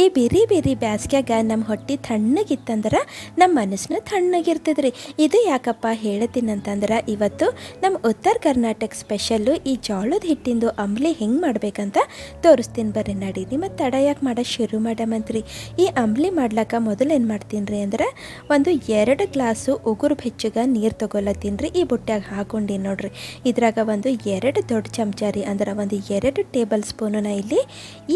ಈ ಬೇರೆ ಬೇರೆ ಬ್ಯಾಸ್ಗ್ಯಾಗ ನಮ್ಮ ಹೊಟ್ಟೆ ತಣ್ಣಗಿತ್ತಂದ್ರೆ ನಮ್ಮ ಮನಸ್ಸನ್ನ ತಣ್ಣಗಿರ್ತದ್ರಿ ಇದು ಯಾಕಪ್ಪ ಹೇಳ್ತೀನಂತಂದ್ರೆ ಇವತ್ತು ನಮ್ಮ ಉತ್ತರ ಕರ್ನಾಟಕ ಸ್ಪೆಷಲ್ಲು ಈ ಜೋಳದ ಹಿಟ್ಟಿಂದು ಅಂಬ್ಲಿ ಹೆಂಗೆ ಮಾಡ್ಬೇಕಂತ ತೋರಿಸ್ತೀನಿ ಬರ್ರಿ. ನಡೀರಿ ಮತ್ತು ತಡ ಯಾಕೆ ಮಾಡೋ ಶುರು ಮಾಡಮಂತ್ರಿ ಈ ಅಂಬ್ಲಿ ಮಾಡ್ಲಕ್ಕ ಮೊದಲು ಏನು ಮಾಡ್ತೀನಿ ರೀ ಅಂದ್ರೆ ಒಂದು ಎರಡು ಗ್ಲಾಸು ಉಗುರು ಬೆಚ್ಚಗ ನೀರು ತೊಗೊಲತ್ತೀನಿ ರೀ ಈ ಬುಟ್ಟ್ಯಾಗ ಹಾಕೊಂಡಿ ನೋಡ್ರಿ. ಇದ್ರಾಗ ಒಂದು ಎರಡು ದೊಡ್ಡ ಚಮಚ ರೀ, ಅಂದ್ರೆ ಒಂದು ಎರಡು ಟೇಬಲ್ ಸ್ಪೂನು ಇಲ್ಲಿ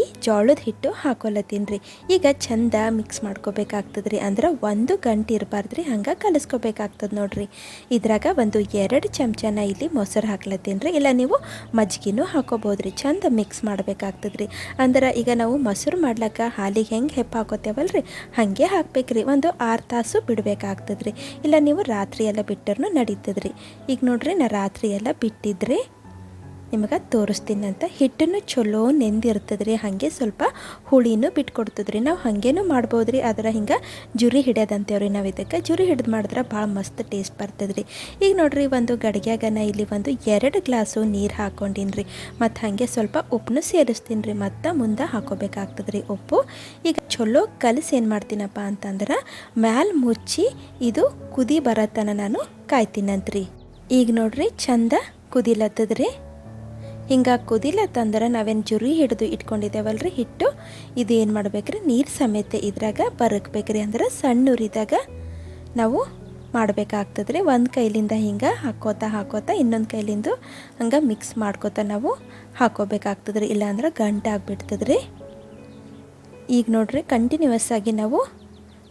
ಈ ಜೋಳದ ಹಿಟ್ಟು ಹಾಕೊಲತ್ತೀನಿ ರೀ ಈಗ ಚಂದ ಮಿಕ್ಸ್ ಮಾಡ್ಕೋಬೇಕಾಗ್ತದೆ ರೀ ಅಂದ್ರೆ ಒಂದು ಗಂಟೆ ಇರಬಾರ್ದು ರೀ ಹಂಗೆ ಕಲಿಸ್ಕೋಬೇಕಾಗ್ತದೆ ನೋಡ್ರಿ. ಇದ್ರಾಗ ಒಂದು ಎರಡು ಚಮಚನ ಇಲ್ಲಿ ಮೊಸರು ಹಾಕ್ಲತ್ತೀನಿ ರೀ ಇಲ್ಲ ನೀವು ಮಜ್ಜಿಗೆನೂ ಹಾಕೋಬೋದು ರೀ ಚಂದ ಮಿಕ್ಸ್ ಮಾಡ್ಬೇಕಾಗ್ತದೆ ರೀ ಅಂದ್ರೆ ಈಗ ನಾವು ಮೊಸರು ಮಾಡ್ಲಕ್ಕ ಹಾಲಿಗೆ ಹೆಂಗೆ ಹೆಪ್ಪ ಹಾಕೋತೇವಲ್ಲ ರೀ ಹಾಗೆ ಹಾಕ್ಬೇಕ್ರಿ. ಒಂದು ಆರು ತಾಸು ಬಿಡಬೇಕಾಗ್ತದೆ ರೀ ಇಲ್ಲ ನೀವು ರಾತ್ರಿ ಎಲ್ಲ ಬಿಟ್ಟರೂ ನಡೀತದ್ರಿ. ರೀ ಈಗ ನೋಡ್ರಿ ನಾ ರಾತ್ರಿ ಎಲ್ಲ ಬಿಟ್ಟಿದ್ರಿ ನಿಮಗೆ ತೋರಿಸ್ತೀನಿ ಹಿಟ್ಟನ್ನು ಚಲೋ ನೆಂದಿರ್ತದೆ ರೀ ಹಾಗೆ ಸ್ವಲ್ಪ ಹುಳಿನೂ ಬಿಟ್ಕೊಡ್ತದೆ ರೀ ನಾವು ಹಾಗೇನೂ ಮಾಡ್ಬೋದು ರೀ ಅದರ ಹಿಂಗೆ ಜುರಿ ಹಿಡಿಯೋದಂತೇವ್ರಿ ನಾವು ಇದಕ್ಕೆ. ಜುರಿ ಹಿಡಿದು ಮಾಡಿದ್ರೆ ಭಾಳ ಮಸ್ತ್ ಟೇಸ್ಟ್ ಬರ್ತದೆ ರೀ ಈಗ ನೋಡ್ರಿ, ಒಂದು ಗಡಿಗೆಗನ ಇಲ್ಲಿ ಒಂದು ಎರಡು ಗ್ಲಾಸು ನೀರು ಹಾಕ್ಕೊಂಡಿನ್ರಿ ಮತ್ತು ಹಾಗೆ ಸ್ವಲ್ಪ ಉಪ್ಪನ್ನು ಸೇರಿಸ್ತೀನಿ ರೀ ಮತ್ತು ಮುಂದೆ ಹಾಕೋಬೇಕಾಗ್ತದೆ ರೀ ಉಪ್ಪು. ಈಗ ಚಲೋ ಕಲಸಿ ಏನು ಮಾಡ್ತೀನಪ್ಪ ಅಂತಂದ್ರೆ ಮ್ಯಾಲೆ ಮುಚ್ಚಿ ಇದು ಕುದಿ ಬರತನ ನಾನು ಕಾಯ್ತೀನಂತ್ರಿ. ಈಗ ನೋಡ್ರಿ, ಚಂದ ಕುದಿಲತ್ತದ್ರಿ. ಹಿಂಗೆ ಕುದಿಲತ್ತಂದ್ರೆ ನಾವೇನು ಜುರಿ ಹಿಡಿದು ರೀ ಹಿಟ್ಟು? ಇದು ಏನು ಮಾಡ್ಬೇಕ್ರಿ? ನೀರು ಸಮೇತ ಇದ್ರಾಗ ಬರಕ್ಬೇಕ್ರಿ ಅಂದ್ರೆ ಸಣ್ಣ ಉರಿದಾಗ ನಾವು ಮಾಡಬೇಕಾಗ್ತದೆ ರೀ ಒಂದು ಕೈಲಿಂದ ಹಿಂಗೆ ಹಾಕೋತಾ ಹಾಕೋತಾ ಇನ್ನೊಂದು ಕೈಲಿಂದ ಹಂಗೆ ಮಿಕ್ಸ್ ಮಾಡ್ಕೋತಾ ನಾವು ಹಾಕೋಬೇಕಾಗ್ತದೆ ರೀ ಇಲ್ಲಾಂದ್ರೆ ಗಂಟೆ ಆಗಿಬಿಡ್ತದೆ ರೀ ಈಗ ನೋಡ್ರಿ ಕಂಟಿನ್ಯೂಸ್ ಆಗಿ ನಾವು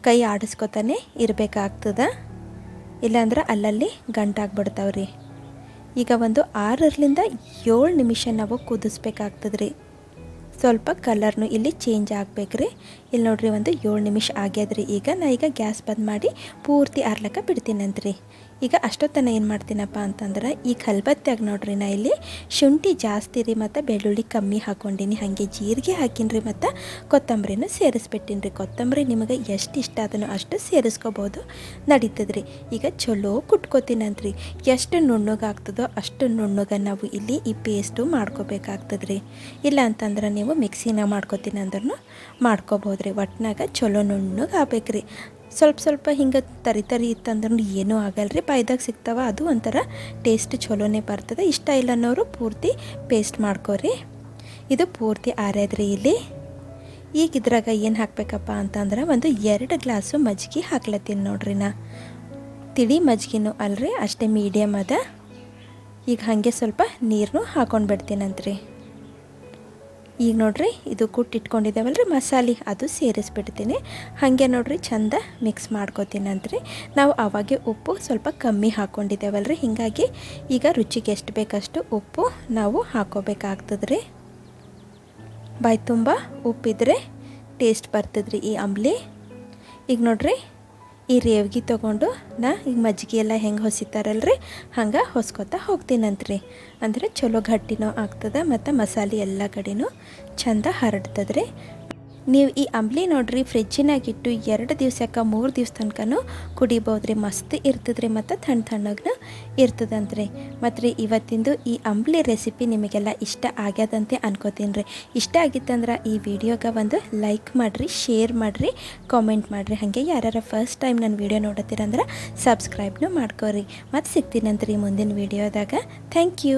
ಕೈ ಆಡಿಸ್ಕೊತಾನೆ ಇರಬೇಕಾಗ್ತದ. ಇಲ್ಲಾಂದ್ರೆ ಅಲ್ಲಲ್ಲಿ ಗಂಟಾಗ್ಬಿಡ್ತಾವೆ ರೀ ಈಗ ಒಂದು ಆರರಿಂದ ಏಳು ನಿಮಿಷ ನಾವು ಕುದಿಸ್ಬೇಕಾಗ್ತದೆ ರೀ ಸ್ವಲ್ಪ ಕಲರ್ನು ಇಲ್ಲಿ ಚೇಂಜ್ ಆಗ್ಬೇಕ್ರಿ. ಇಲ್ಲಿ ನೋಡ್ರಿ ಒಂದು ಏಳು ನಿಮಿಷ ಆಗ್ಯದ್ರಿ. ಈಗ ನಾ ಈಗ ಗ್ಯಾಸ್ ಬಂದ್ ಮಾಡಿ ಪೂರ್ತಿ ಆರ್ಲಕ್ಕ ಬಿಡ್ತೀನಂತ್ರಿ. ಈಗ ಅಷ್ಟೊತ್ತನ ಏನು ಮಾಡ್ತೀನಪ್ಪ ಅಂತಂದ್ರೆ, ಈ ಕಲ್ಬತ್ತ್ಯಾಗ ನೋಡ್ರಿ ನಾ ಇಲ್ಲಿ ಶುಂಠಿ ಜಾಸ್ತಿ ರೀ ಮತ್ತು ಬೆಳ್ಳುಳ್ಳಿ ಕಮ್ಮಿ ಹಾಕ್ಕೊಂಡಿನಿ ಹಾಗೆ ಜೀರಿಗೆ ಹಾಕಿನ್ರಿ ಮತ್ತು ಕೊತ್ತಂಬರಿನೂ ಸೇರಿಸ್ಬಿಟ್ಟಿನಿ ರೀ ಕೊತ್ತಂಬರಿ ನಿಮಗೆ ಎಷ್ಟು ಇಷ್ಟ ಅದನ್ನು ಅಷ್ಟು ಸೇರಿಸ್ಕೋಬೋದು. ನಡೀತದ್ರಿ. ಈಗ ಚಲೋ ಕುಟ್ಕೋತೀನಂತ್ರಿ. ಎಷ್ಟು ನುಣ್ಣಗಾಗ್ತದೋ ಅಷ್ಟು ನುಣ್ಣಗ ನಾವು ಇಲ್ಲಿ ಈ ಪೇಸ್ಟು ಮಾಡ್ಕೋಬೇಕಾಗ್ತದೆ ರೀ ಇಲ್ಲ ಅಂತಂದ್ರೆ ನೀವು ಮಿಕ್ಸಿನ ಮಾಡ್ಕೋತೀನಿ ಅಂದ್ರೂ ಮಾಡ್ಕೋಬೋದು ರೀ ಒಟ್ನಾಗ ಚಲೋ ನುಣ್ಣಗೆ ಆಗ್ಬೇಕ್ರಿ ಸ್ವಲ್ಪ ಸ್ವಲ್ಪ ಹಿಂಗೆ ತರಿ ತರಿ ಇತ್ತಂದ್ರೂ ಏನೂ ರೀ ಬಾಯ್ದಾಗ ಸಿಗ್ತಾವ ಅದು ಒಂಥರ ಟೇಸ್ಟ್ ಚಲೋನೇ ಬರ್ತದೆ. ಇಷ್ಟ ಇಲ್ಲ ಅನ್ನೋರು ಪೂರ್ತಿ ಪೇಸ್ಟ್ ಮಾಡ್ಕೋರಿ. ಇದು ಪೂರ್ತಿ ಆರ್ಯದ್ರಿ ಇಲ್ಲಿ. ಈಗ ಇದ್ರಾಗ ಏನು ಹಾಕ್ಬೇಕಪ್ಪ ಅಂತಂದ್ರೆ ಒಂದು ಎರಡು ಗ್ಲಾಸು ಮಜ್ಜಿಗೆ ಹಾಕ್ಲತ್ತೀನಿ ನೋಡ್ರಿ ನಾ. ತಿಳಿ ಮಜ್ಜಿಗೆನೂ ಅಲ್ರಿ, ಅಷ್ಟೇ ಮೀಡಿಯಮ್ ಅದ. ಈಗ ಹಾಗೆ ಸ್ವಲ್ಪ ನೀರನ್ನು ಹಾಕೊಂಡು ಬಿಡ್ತೀನಂತ್ರಿ. ಈಗ ನೋಡ್ರಿ, ಇದು ಕುಟ್ಟಿಟ್ಕೊಂಡಿದ್ದೇವಲ್ರಿ, ಮಸಾಲೆ ಅದು ಸೇರಿಸ್ಬಿಡ್ತೀನಿ. ಹಾಗೆ ನೋಡ್ರಿ, ಚಂದ ಮಿಕ್ಸ್ ಮಾಡ್ಕೋತೀನಂತ್ರಿ ನಾವು ಅವಾಗೆ ಉಪ್ಪು ಸ್ವಲ್ಪ ಕಮ್ಮಿ ಹಾಕ್ಕೊಂಡಿದ್ದೇವಲ್ಲ ರೀ ಹೀಗಾಗಿ ಈಗ ರುಚಿಗೆ ಎಷ್ಟು ಬೇಕಷ್ಟು ಉಪ್ಪು ನಾವು ಹಾಕೋಬೇಕಾಗ್ತದ್ರಿ. ಬಾಯಿ ತುಂಬ ಉಪ್ಪಿದ್ರೆ ಟೇಸ್ಟ್ ಬರ್ತದ್ರಿ ಈ ಅಂಬ್ಲಿ. ಈಗ ನೋಡ್ರಿ ಈ ರೇವ್ಗಿ ತೊಗೊಂಡು ನಾ ಈಗ ಮಜ್ಜಿಗೆ ಎಲ್ಲ ಹೆಂಗೆ ಹೊಸಿತಾರಲ್ರಿ? ಹಂಗೆ ಹೊಸ್ಕೊತಾ ಹೋಗ್ತೀನಂತ್ರಿ. ಅಂದರೆ ಚಲೋ ಗಟ್ಟಿನೂ ಆಗ್ತದೆ ಮತ್ತು ಮಸಾಲೆ ಎಲ್ಲ ಕಡೆನೂ ಚಂದ ಹರಡ್ತದ್ರಿ. ನೀವು ಈ ಅಂಬ್ಲಿ ನೋಡ್ರಿ ಫ್ರಿಜ್ಜಿನಾಗಿಟ್ಟು ಎರಡು ದಿವ್ಸಕ್ಕೆ ಮೂರು ದಿವ್ಸ ತನಕನೂ ಕುಡಿಬೋದು ರೀ ಮಸ್ತ್ ಇರ್ತದ್ರಿ ಮತ್ತು ತಣ್ಣ ತಣ್ಣಗೂ ಇರ್ತದಂತ್ರಿ. ಮತ್ತು ರೀ, ಇವತ್ತಿಂದು ಈ ಅಂಬ್ಲಿ ರೆಸಿಪಿ ನಿಮಗೆಲ್ಲ ಇಷ್ಟ ಆಗ್ಯದಂತೆ ಅನ್ಕೋತೀನಿ ರೀ ಇಷ್ಟ ಆಗಿತ್ತಂದ್ರೆ ಈ ವಿಡಿಯೋಗೆ ಒಂದು ಲೈಕ್ ಮಾಡಿರಿ ಶೇರ್ ಮಾಡಿರಿ ಕಾಮೆಂಟ್ ಮಾಡಿರಿ. ಹಾಗೆ ಯಾರು ಫಸ್ಟ್ ಟೈಮ್ ನನ್ನ ವಿಡಿಯೋ ನೋಡತ್ತೀರಂದ್ರೆ ಸಬ್ಸ್ಕ್ರೈಬ್ನು ಮಾಡ್ಕೋರಿ. ಮತ್ತು ಸಿಗ್ತೀನಂತ್ರಿ ಮುಂದಿನ ವಿಡಿಯೋದಾಗ ಥ್ಯಾಂಕ್ ಯು